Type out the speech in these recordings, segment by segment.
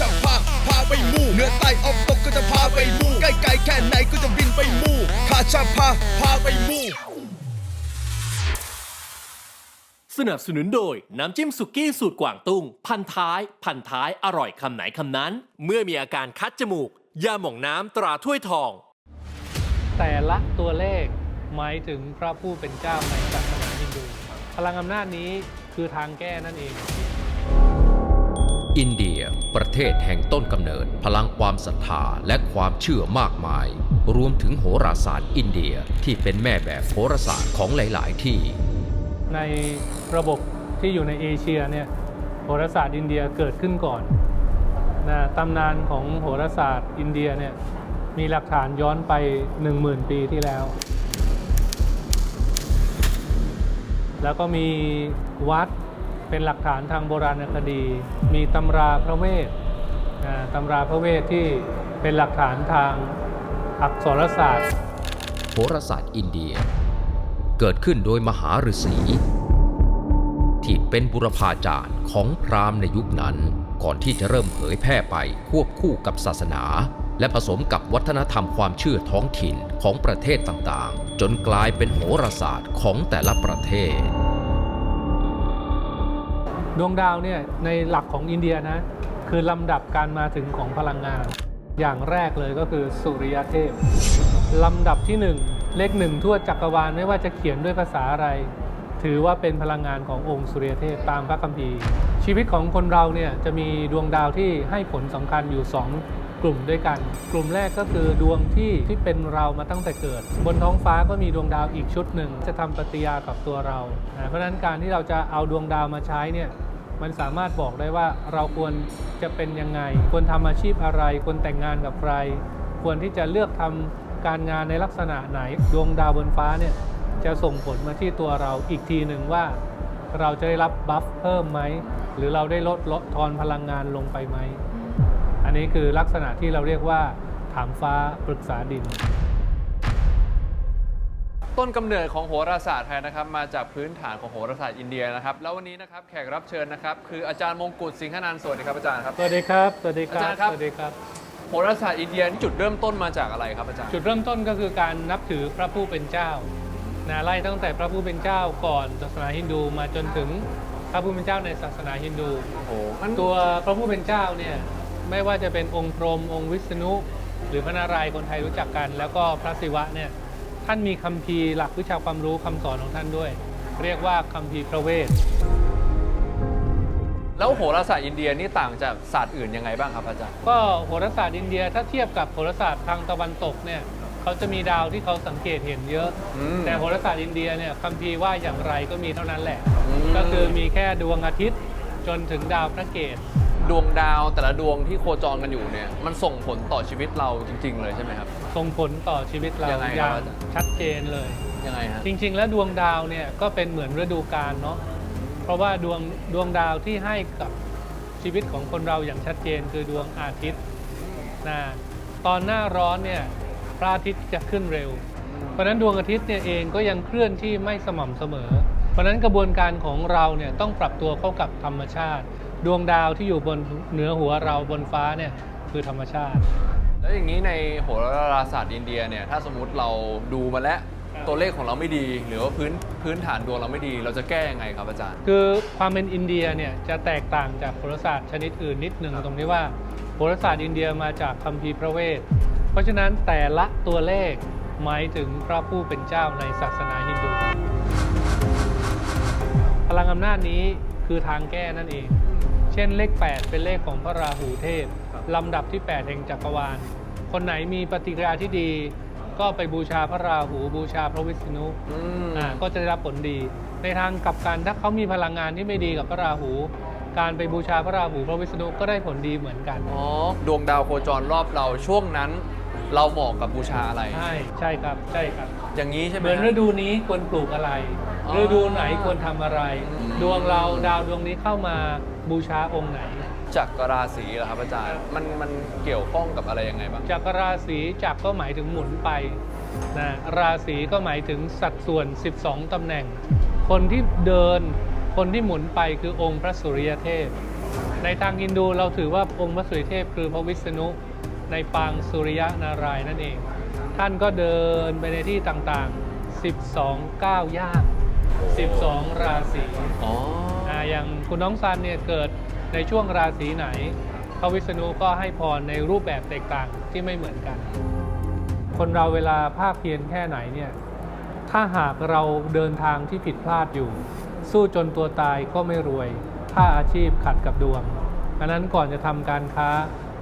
จะพาพาไปมู่เหนือใต้ออกตกก็จะพาไปมู่ใกล้ๆแค่ไหนก็จะบินไปมู่ข้าจะพาพาไปมู่สนับสนุนโดย น้ำจิ้มสุกี้สูตรกวางตุ้ง พันท้าย พันท้ายอร่อยคำไหนคำนั้น เมื่อมีอาการคัดจมูก ยาหม่องน้ำตราถ้วยทอง แต่ละตัวเลขหมายถึงพระผู้เป็นเจ้าในศาสนาฮินดู พลังอำนาจนี้คือทางแก้นั่นเอง อินเดีย ประเทศแห่งต้นกำเนิด พลังความศรัทธาและความเชื่อมากมาย รวมถึงโหราศาสตร์อินเดียที่เป็นแม่แบบโหราศาสตร์ของหลาย ๆ ที่ ในระบบที่อยู่ในเอเชียเนี่ยโหราศาสตร์อินเดียเกิดขึ้นก่อนนะตำนานของโหราศาสตร์อินเดียเนี่ยมีหลักฐานย้อนไป 10,000 ปีที่แล้ว แล้วก็มีวัด เป็นหลักฐานทางโบราณคดี มีตำราพระเวทนะตำราพระเวทที่เป็นหลักฐานทางอักษรศาสตร์ โหราศาสตร์อินเดีย เกิดขึ้นโดยมหาฤาษีที่เป็นบุรพาจารย์ของพราหมณ์ในยุคนั้น ก่อนที่จะเริ่มเผยแพร่ไปควบคู่กับศาสนา และผสมกับวัฒนธรรมความเชื่อท้องถิ่นของประเทศต่างๆ จนกลายเป็นโหราศาสตร์ของแต่ละประเทศ ดวงดาวเนี่ยในหลักของอินเดียนะ คือลำดับการมาถึงของพลังงาน อย่างแรกเลยก็คือสุริยเทพ ลำดับที่หนึ่งเลขหนึ่งทั่วจักรวาลไม่ว่าจะเขียนด้วยภาษาอะไร ถือว่าเป็นพลังงานขององค์สุริยเทพตามพระคัมภีร์ ชีวิตของคนเราเนี่ยจะมีดวงดาวที่ให้ผลสำคัญอยู่ 2กลุ่มด้วยกัน กลุ่มแรกก็คือดวงที่ที่เป็นเรามาตั้งแต่เกิด บนท้องฟ้าก็มีดวงดาวอีกชุดหนึ่ง จะทำปฏิยากับตัวเรานะเพราะฉะนั้นการที่เราจะเอาดวงดาวมาใช้เนี่ย มันสามารถบอกได้ว่าเราควรจะเป็นยังไง ควรทำอาชีพอะไร ควรแต่งงานกับใคร ควรที่จะเลือกทำการงานในลักษณะไหน ดวงดาวบนฟ้าเนี่ยจะส่งผลมาที่ตัวเราอีกทีหนึ่งว่า เราจะได้รับบัฟเพิ่มไหม หรือเราได้ลดลดทอนพลังงานลงไปไหม อันนี้คือลักษณะที่เราเรียกว่าถามฟ้าปรึกษาดิน ต้นกำเนิดของโหราศาสตร์ไทยนะครับ มาจากพื้นฐานของโหราศาสตร์อินเดียนะครับ แล้ววันนี้นะครับแขกรับเชิญนะครับ คืออาจารย์มงกุฎสิงหนันท์สวัสดีครับอาจารย์ครับ สวัสดีครับ สวัสดีครัอาบจารย์ครับ สวัสดีครับ โหราศาสตร์อินเดียนี่จุดเริ่มต้นมาจากอะไรครับอาจารย์ จุดเริ่มต้นก็คือการนับถือพระผู้เป็นเจ้านะไล่ตั้งแต่พระผู้เป็นเจ้าก่อนศาสนาฮินดูมาจนถึงพระผู้เป็นเจ้าในศาสนาฮินดู โอ้โหงั้นตัวพระผู้เป็นเจ้าเนี่ยไม่ว่าจะเป็นองค์พรหมองค์วิษณุหรือพระนารายณ์คนไทยรู้จักกัน แล้วก็พระศิวะเนี่ย ท่านมีคัมภีร์หลักวิชาความรู้คำสอนของท่านด้วย เรียกว่าคัมภีร์พระเวท แล้วโหราศาสตร์อินเดียนี่ต่างจากศาสตร์อื่นยังไงบ้างครับอาจารย์ ก็โหราศาสตร์อินเดียถ้าเทียบกับโหราศาสตร์ทางตะวันตกเนี่ยเขาจะมีดาวที่เขาสังเกตเห็นเยอะอืมแต่โหราศาสตร์อินเดียเนี่ยคัมภีร์ว่าอย่างไรก็มีเท่านั้นแหละอืมก็คือมีแค่ดวงอาทิตย์จนถึงดาวพระเกตดวงดาวแต่ละดวงที่โคจรกันอยู่เนี่ยมันส่งผลต่อชีวิตเราจริง ๆ เลยใช่ไหมครับ ส่งผลต่อชีวิตเรายังไงอครับ ย่างอาจารย์ชัดเจนเลย ยังไงฮะจริง ๆ แล้วดวงดาวเนี่ยก็เป็นเหมือนฤดูกาลเนาะเพราะว่าดวงดวงดาวที่ให้กับชีวิตของคนเราอย่างชัดเจนคือดวงอาทิตย์นะตอนหน้าร้อนเนี่ยพระอาทิตย์จะขึ้นเร็ว เพราะฉะนั้นดวงอาทิตย์เนี่ยเองก็ยังเคลื่อนที่ไม่สม่ำเสมอ เพราะฉะนั้นกระบวนการของเราเนี่ยต้องปรับตัวเข้ากับธรรมชาติ ดวงดาวที่อยู่บนเหนือหัวเราบนฟ้าเนี่ยคือธรรมชาติ แล้วอย่างนี้ในโหราศาสตร์อินเดียเนี่ยถ้าสมมติเราดูมาแล้วครับตัวเลขของเราไม่ดี หรือว่าพื้นพื้นฐานดวงเราไม่ดี เราจะแก้ยังไงครับอาจารย์ คือความเป็นอินเดียเนี่ยจะแตกต่างจากโหราศาสตร์ชนิดอื่นนิดหนึ่งตรงที่ว่าโหราศาสตร์อินเดียมาจากคัมภีร์พระเวท เพราะฉะนั้นแต่ละตัวเลขหมายถึงพระผู้เป็นเจ้าในศาสนาฮินดู พลังอำนาจนี้คือทางแก้นั่นเอง เช่นเลข 8 เป็นเลขของพระราหูเทพ ลำดับที่ 8 แห่งจักรวาล คนไหนมีปฏิกิริยาที่ดี ก็ไปบูชาพระราหูบูชาพระวิษณุอืมอ่าก็จะได้รับผลดี ในทางกลับกันถ้าเขามีพลังงานที่ไม่ดีกับพระราหู การไปบูชาพระราหูพระวิษณุก็ได้ผลดีเหมือนกัน อ๋อ ดวงดาวโคจรรอบเราช่วงนั้น เราเหมาะกับบูชาอะไร ใช่ใช่ครับใช่ครับ อย่างนี้ใช่ไหเหมมือนฮะฤดูนี้ควรปลูกอะไร อ๋อฤดูไหนควรทำอะไรอืมดวงเราดาวดวงนี้เข้ามาบูชาองค์ไหน จักรราศีเหรอครับอาจารย์มันมันเกี่ยวข้องกับอะไรยังไงบ้างจากราศีจักรก็หมายถึงหมุนไปนะราศีก็หมายถึงสัดส่วน 12 ตำแหน่ง คนที่เดินคนที่หมุนไปคือองค์พระสุริยเทพ ในทางฮินดูเราถือว่าองค์พระสุริเทพคือพระวิษณุในปางสุริยนารายณ์นั่นเอง ท่านก็เดินไปในที่ต่างๆ 12ก้าวย่าง 12 ราศีอ๋ออ่าอย่างคุณน้องซันเนี่ยเกิด ในช่วงราศีไหน พระวิษณุก็ให้พรในรูปแบบแตกต่างที่ไม่เหมือนกัน คนเราเวลาภาคเพียรแค่ไหนเนี่ยถ้าหากเราเดินทางที่ผิดพลาดอยู่ สู้จนตัวตายก็ไม่รวย ถ้าอาชีพขัดกับดวงอันนั้นก่อนจะทำการค้า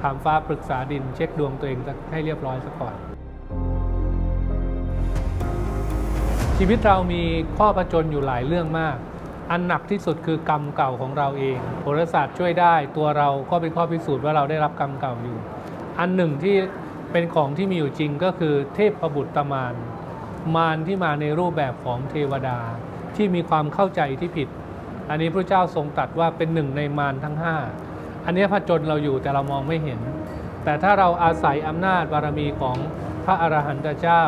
ถามฟ้าปรึกษาดินเช็คดวงตัวเองให้เรียบร้อยซะก่อน ชีวิตเรามีข้อประจนอยู่หลายเรื่องมาก อันหนักที่สุดคือกรรมเก่าของเราเองโหราศาสตร์ช่วยได้ตัวเราก็เป็นข้อพิสูจน์ว่าเราได้รับกรรมเก่าอยู่ อันหนึ่งที่เป็นของที่มีอยู่จริงก็คือเทพบุตรมารมารที่มาในรูปแบบของเทวดาที่มีความเข้าใจที่ผิด อันนี้พระเจ้าทรงตรัสว่าเป็นหนึ่งในมารทั้ง 5 อันนี้ผจญเราอยู่แต่เรามองไม่เห็น แต่ถ้าเราอาศัยอำนาจบารมีของพระอรหันตเจ้า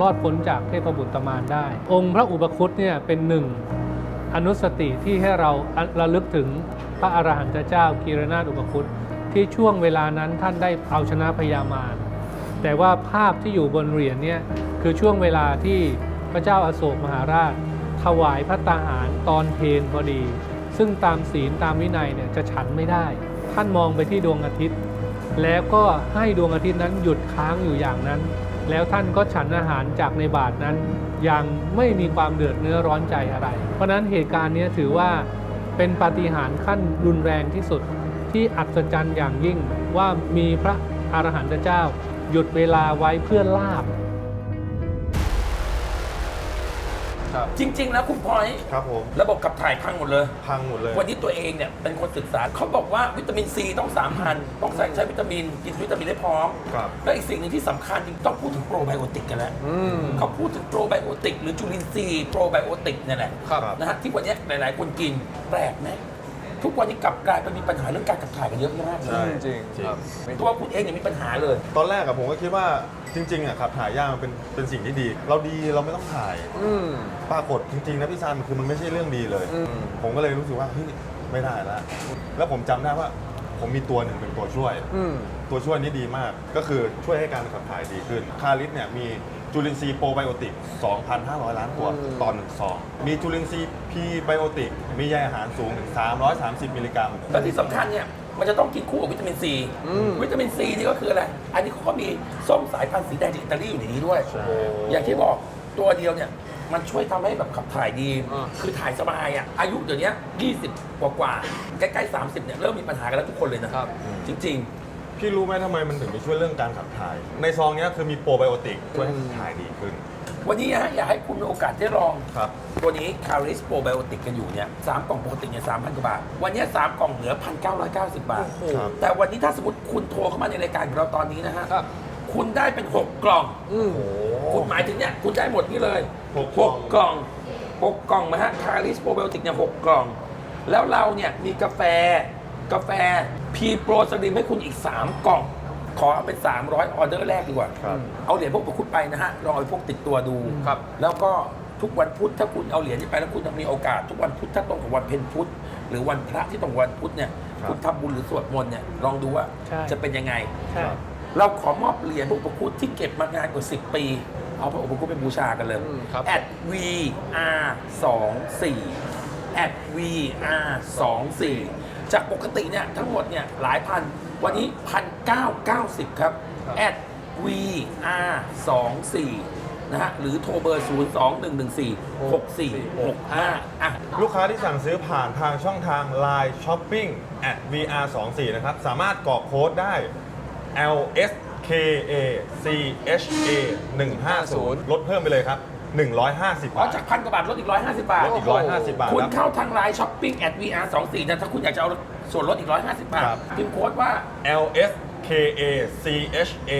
รอดพ้นจากเทพบุตรมารได้ องค์พระอุปคุตเนี่ยเป็นหนึ่ง อนุสติที่ให้เราระลึกถึงพระอรหันตเจ้ากีรนาถอุปคุตที่ช่วงเวลานั้นท่านได้เอาชนะพญามารแต่ว่าภาพที่อยู่บนเหรียญเนี่ยคือช่วงเวลาที่พระเจ้าอาโศกมหาราช ถวายพระตาหารตอนเพลพอดี ซึ่งตามศีลตามวินัยเนี่ยจะฉันไม่ได้ ท่านมองไปที่ดวงอาทิตย์ แล้วก็ให้ดวงอาทิตย์นั้นหยุดค้างอยู่อย่างนั้น แล้วท่านก็ฉันอาหารจากในบาทนั้นอย่างไม่มีความเดือดเนื้อร้อนใจอะไร เพราะฉะนั้นเหตุการณ์นี้ถือว่าเป็นปาฏิหาริย์ขั้นรุนแรงที่สุด ที่อัศจรรย์อย่างยิ่งว่ามีพระอรหันตเจ้า หยุดเวลาไว้เพื่อลาบ ครับ จริง ๆ แล้วคุณพลอยครับผม ระบบขับถ่ายพังหมดเลย พังหมดเลย วันนี้ตัวเองเนี่ยเป็นคนศึกษาเขาบอกว่าวิตามินซีต้อง3,000ต้องใส่ใช้วิตามินกินวิตามินให้พร้อมครับ แล้วอีกสิ่งหนึ่งที่สำคัญจริงต้องพูดถึงโปรไบโอติกกันแล้วอืม เขาพูดถึงโปรไบโอติกหรือจุลินทรีย์โปรไบโอติกเนี่ยแหละครับ นะฮะที่วันนี้หลาย ๆ คนกินแปลกไหม ทุกวันนี้กลับกลายเป็นมีปัญหาเรื่องการขับถ่ายกันเยอะมากเลใช่ ยจริงจริง ครับตัวคุณเองเนี่ยมีปัญหาเลย ตอนแรกอะผมก็คิดว่าจริงๆอะขับถ่ายยากมันเป็นเป็นสิ่งที่ดี เราดีเราไม่ต้องถ่าย อืม ปรากฏจริงๆนะพี่ซันคือมันไม่ใช่เรื่องดีเลย อืม ผมก็เลยรู้สึกว่าเฮ้ยไม่ได้แล้วแล้วผมจำได้ว่า ผมมีตัวหนึ่งเป็นตัวช่วย อืม ตัวช่วยนี้ดีมากก็คือช่วยให้การขับถ่ายดีขึ้น คาริสเนี่ยมี จุลินทรีย์โปรไบโอติก 2,500 ล้านตัวอืมต่อหนึ่งซอง มีจุลินทรีย์พรีไบโอติก มีใยอาหารสูงถึง 330 มิลลิกรัมแล้วที่สำคัญเนี่ย มันจะต้องกินคู่กับวิตามินซีอืมวิตามินซีนี่ก็คืออะไร อันนี้เขาก็มีส้มสายพันธุ์สีแดงจากอิตาลีอยู่ในนี้ด้วยใช่อย่างที่บอกตัวเดียวเนี่ย มันช่วยทำให้แบบขับถ่ายดีอ่าคือถ่ายสบายอะ อายุเดี๋ยวนี้20 กว่ากว่าๆใกล้ๆ 30 เนี่ย เริ่มมีปัญหากันแล้วทุกคนเลยนะครับ จริง พี่รู้ไหมทำไมมันถึงไปช่วยเรื่องการขับถ่าย ในซองเนี้ยคือมีโปรไบโอติกช่วยให้ขับถ่ายดีขึ้นๆวันนี้นะฮะอยากให้คุณมีโอกาสได้ลอง ครับ ตัวนี้คาริสโปรไบโอติกกันอยู่เนี่ยสามกล่องปกติเนี่ยสามพันกว่าบาท วันนี้สามกล่องเหลือพันเก้าร้อยเก้าสิบบาท ครับ แต่วันนี้ถ้าสมมติคุณโทรเข้ามาในรายการของเราตอนนี้นะฮะครับ คุณได้เป็นหกกล่อง อืม คุณหมายถึงเนี่ยคุณได้หมดนี่เลยหกกล่อง กล่องหกกล่องนะฮะคาริสโปรไบโอติกเนี่ยหกกล่อง แล้วเราเนี่ยมีกาแฟ กาแฟ พีโปรสลิมให้คุณอีก 3 กล่อง ขอเอาเป็น 300 ออเดอร์แรกดีกว่า ครับ เอาเหรียญพวกประคุณไปนะฮะลองเอาไปพวกติดตัวดู ครับ แล้วก็ทุกวันพุธถ้าคุณเอาเหรียญนี้ไปแล้วคุณจะมีโอกาส ทุกวันพุธถ้าตรงกับวันเพ็ญพุธหรือวันพระที่ตรงกับวันพุธเนี่ยครับ คุณทำบุญหรือสวดมนต์เนี่ยลองดูว่าใช่ จะเป็นยังไง ใช่ เราขอมอบเหรียญพระอุปคุตที่เก็บมานานกว่า 10 ปี เอาพระอุปคุตไปบูชากันเลย อืมครับ at vr 2 4 at vr 2 4 จากปกติเนี่ยทั้งหมดเนี่ยหลายพัน วันนี้1,990ครับ at vr 2 4นะฮะหรือโทรเบอร์ 0 2 1 1 4 6 4 6 5อะ ลูกค้าที่สั่งซื้อผ่านทางช่องทาง Line Shopping at VR24 นะครับ สามารถกรอกโค้ดได้ LSKA CHA 150 ลดเพิ่มไปเลยครับ 150อ๋อบาทจากพันกว่าบาทลดอีก 150 บาท ลดอีก 150 บาทคุณครับ เข้าทางไลน์ช้อปปิ้ง at vr 2 4นะถ้าคุณอยากจะเอาส่วนลดอีก 150 บาทครับ พิมพ์โค้ดว่า LSKA CHA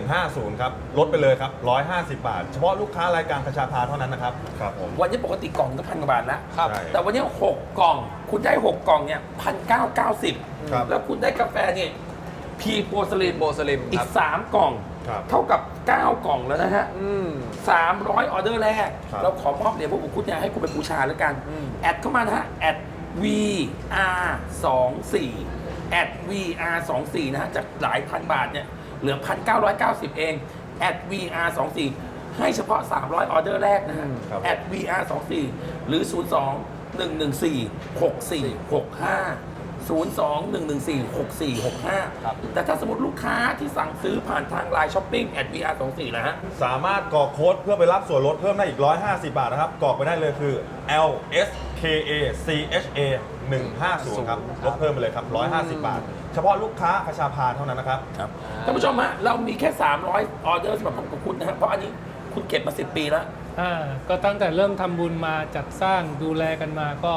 150 ครับ ลดไปเลยครับ 150 บาท เฉพาะลูกค้ารายการประชาพาเท่านั้นนะครับ ครับผม วันนี้ปกติกล่องก็พันกว่าบาทแล้วครับ ใช่แต่วันนี้ 6 กล่อง คุณได้ 6 กล่องเนี่ยพันเก้าเก้าสิบครับ แล้วคุณได้กาแฟเนี่ยพีโปรสลินโบสลิมอีคกรับ3 กล่อง ครับเท่ากับ 9 กล่องแล้วนะฮะอืม300ออเดอร์แรก ครับ เราขอมอบเหรียญพวกอุคุตเนี่ยให้คุณไปบูชาแล้วกัน อืม แอดเข้ามานะฮะ แอด VR 2 4 at VR 2 4นะฮะ จากหลายพันบาทเนี่ย เหลือ 1,990 เอง at VR 2 4ให้เฉพาะ 300 ออเดอร์แรกนะฮะ ครับ at VR 2 4หรือ 02 114 6465 02 114 6465 แต่ถ้าสมมติลูกค้าที่สั่งซื้อผ่านทางไลน์ช้อปปิ้ง at VR 2 4 นะฮะ สามารถกรอกโค้ดเพื่อไปรับส่วนลดเพิ่มได้อีก 150 บาทนะครับกรอกไปได้เลยคือ L S K A C H A 150 ครับลดเพิ่มไปเลยครับ 150 บาท เฉพาะลูกค้าคชาพาเท่านั้นนะครับ ครับท่านผู้ชมฮะเรามีแค่ 300 ออเดอร์สำหรับของคุณนะฮะเพราะอันนี้คุณเก็บมา 10 ปีแล้ว อ่าก็ตั้งแต่เริ่มทำบุญมาจัดสร้างดูแลกันมาก็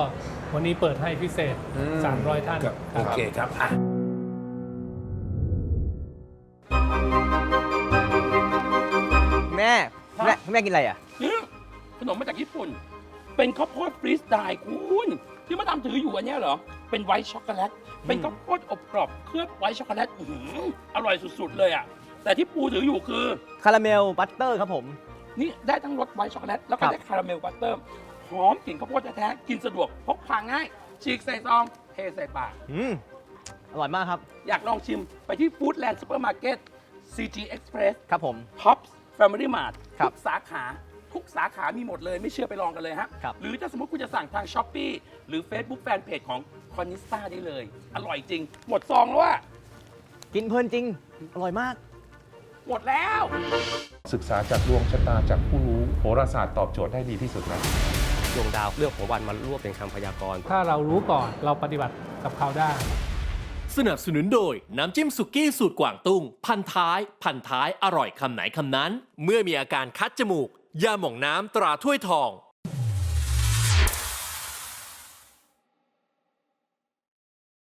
วันนี้เปิดให้พิเศษ300 ท่านโอเคครับอะแม่แม่แม่กินอะไรอะเนี่ยขนมมาจากญี่ปุ่น เป็นข้าวโพดฟรีสไตล์คุณที่มาดามถืออยู่อันเนี้ยเหรอ เป็นไวท์ช็อกโกแลต เป็นข้าวโพดอบกรอบเคลือบไวท์ช็อกโกแลตอื้อหืออร่อยสุดๆเลยอะ แต่ที่ปูถืออยู่คือ คาราเมลบัตเตอร์ครับผม นี่ได้ทั้งรสไวท์ช็อกโกแลตแล้วก็ครับ ได้คาราเมลบัตเตอร์ หอมกลิ่นข้าวโพดแท้ๆกินสะดวกพกพาง่าย ฉีกใส่ซองเทใส่ปาก อืมอร่อยมากครับ อยากลองชิมไปที่ฟู้ดแลนด์ซูเปอร์มาร์เก็ต CG Express ครับผม Tops Family Mart ครับทุกสาขา ทุกสาขามีหมดเลย ไม่เชื่อไปลองกันเลยฮะ ครับ หรือถ้าสมมติคุณจะสั่งทาง s h อ p e e หรือ Facebook Fanpage ของ c o n i s t a ได้เลย อร่อยจริง หมดซองแล้วอะกินเพลินจริง อร่อยมาก หมดแล้ว ศึกษาจากดวงชะตาจากผู้รู้โหราศาสตร์ตอบโจทย์ได้ดีที่สุดนะ ดวงดาวเลือกหัววันมารวบเป็นคำพยากรณ์ถ้าเรารู้ก่อนเราปฏิบัติกับเขาได้ สนับสนุนโดย น้ำจิ้มสุกี้สูตรกวางตุ้ง พันท้าย พันท้ายอร่อยคำไหนคำนั้น เมื่อมีอาการคัดจมูกยาหม่องน้ำตราถ้วยทอง